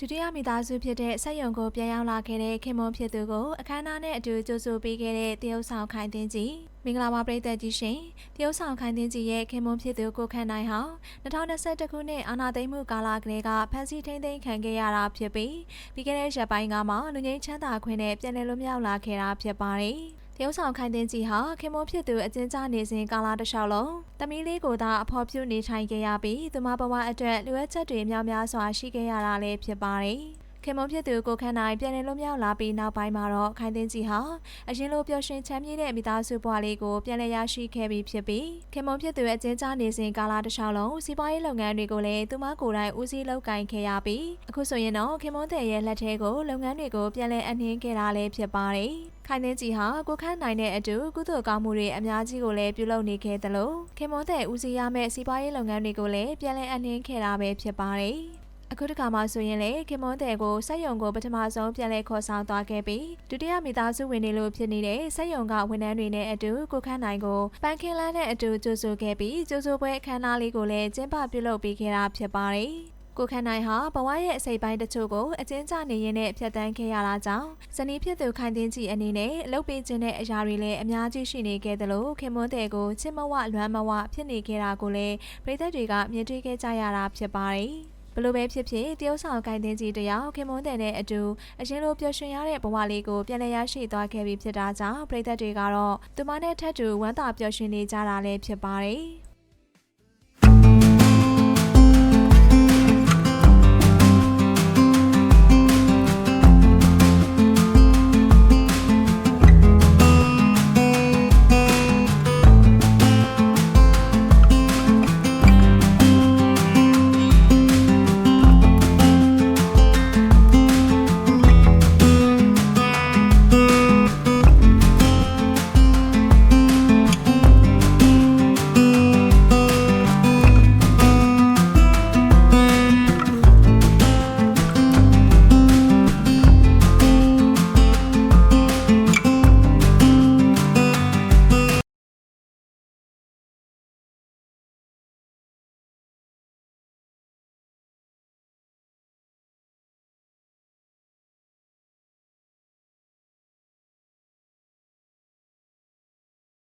ဒုတိယမိသားစုဖြစ်တဲ့ဆက်ယုံကိုပြန်ရောက်လာခဲ့တဲ့ခင်မွန်ဖြစ်သူကိုအခမ်းအနားနဲ့အတူကြိုဆိုပေးခဲ့တဲ့တရုတ်ဆောင်ခိုင်တင်းကြီးမင်္ဂလာပါပရိသတ်ကြီးရှင်တရုတ်ဆောင်ခိုင်တင်းကြီးရဲ့ခင်မွန်ဖြစ်သူကိုခန့်နိုင်ဟာ2021ခုနှစ်အာနာသိမ့်မှုကာလကလေးကဖမ်းဆီးထိန်းသိမ်းခံခဲ့ရတာဖြစ်ပြီးပြီးခဲ့တဲ့ရက်ပိုင်းကမှလူငင်းချမ်းသာခွင့်နဲ့ပြန်လည်လွတ်မြောက်လာခဲ့တာဖြစ်ပါတယ် တရုတ်ဆောင်ခိုင်တင်းကြီးဟာခင်မွန်ဖြစ်သူအကျဉ်းချနေစဉ်ကာလတစ်လျှောက်လုံးတမီးလေးကိုသာအဖော်ပြုနေထိုင်ခဲ့ရပြီးသူမဘဝအတွက်လိုအပ်ချက်တွေများများစွာရှိခဲ့ရတာလည်းဖြစ်ပါတယ်။ခင်မွန်ဖြစ်သူကိုခန့်နိုင်ပြန်လည်လွတ်မြောက်လာပြီးနောက်ပိုင်းမှာတော့ခိုင်တင်းကြီးဟာအရင်လိုပျော်ရွှင်ချမ်းမြေ့တဲ့မိသားစုဘဝလေးကိုပြန်လည်ရရှိခဲ့ပြီးဖြစ်ပြီးခင်မွန်ဖြစ်သူရဲ့အကျဉ်းချနေစဉ်ကာလတစ်လျှောက်လုံးစီးပွားရေးလုပ်ငန်းတွေကိုလည်းသူမကိုယ်တိုင်ဦးစီးလုပ်ကိုင်ခဲ့ရပြီးအခုဆိုရင်တော့ခင်မွန်တဲ့ရဲ့လက်ထဲကိုလုပ်ငန်းတွေကိုပြန်လည်အနှင်းခဲ့တာလည်းဖြစ်ပါတယ်။ ခိုင်နှင်းကြီးဟာကိုခန့်နိုင်တဲ့အတူကုသိုလ်ကောင်းမှုတွေအများကြီးကိုလည်းပြုလုပ်နေခဲ့သလိုခင်မွန်တဲ့ဦးစီးရမယ့်စီးပွားရေးလုပ်ငန်းတွေကိုလည်းပြန်လည်အနှင်းခဲ့တာပဲဖြစ်ပါတယ်။အခုတစ်ခါမှဆိုရင်လေခင်မွန်းတဲ့ကိုစက်ယုံကိုပထမဆုံးပြန်လဲခေါ်ဆောင်သွားခဲ့ပြီးဒုတိယမိသားစုဝင်တွေလို့ဖြစ်နေတဲ့စက်ယုံကဝန်ထမ်းတွေနဲ့အတူကိုခန်းနိုင်ကိုပန်းခင်းလန်းနဲ့အတူကြိုဆိုခဲ့ပြီးကြိုဆိုပွဲအခမ်းအနားလေးကိုလည်းကျင်းပပြုလုပ်ပေးခဲ့တာဖြစ်ပါတယ် ကိုခန့်နိုင်ဟာဘဝရဲ့အစိပ်ပိုင်းတချို့ကိုအကျဉ်းချနေရင်းနဲ့ဖြတ်တန်းခဲ့ရတာကြောင့်ဇနီးဖြစ်သူခိုင်တင်းကြီးအနေနဲ့လှုပ်ပေးခြင်းတဲ့အရာတွေလည်းအများကြီးရှိနေခဲ့သလိုခင်မွန်းတဲ့ကိုချစ်မဝလွမ်းမဝဖြစ်နေခဲ့တာကိုလည်းပြည်သက်တွေကမြင်တွေ့ခဲ့ကြရတာဖြစ်ပါတယ်ဘလို့ပဲဖြစ်ဖြစ်တရုတ်ဆောင်ကိုင်တင်းကြီးတယောက်ခင်မွန်းတဲ့နဲ့အတူအရင်လိုပျော်ရွှင်ရတဲ့ဘဝလေးကိုပြန်လည်ရရှိသွားခဲ့ပြီဖြစ်တာကြောင့်ပြည်သက်တွေကတော့သူမနဲ့ထပ်တူဝမ်းသာပျော်ရွှင်နေကြတာလည်းဖြစ်ပါတယ်။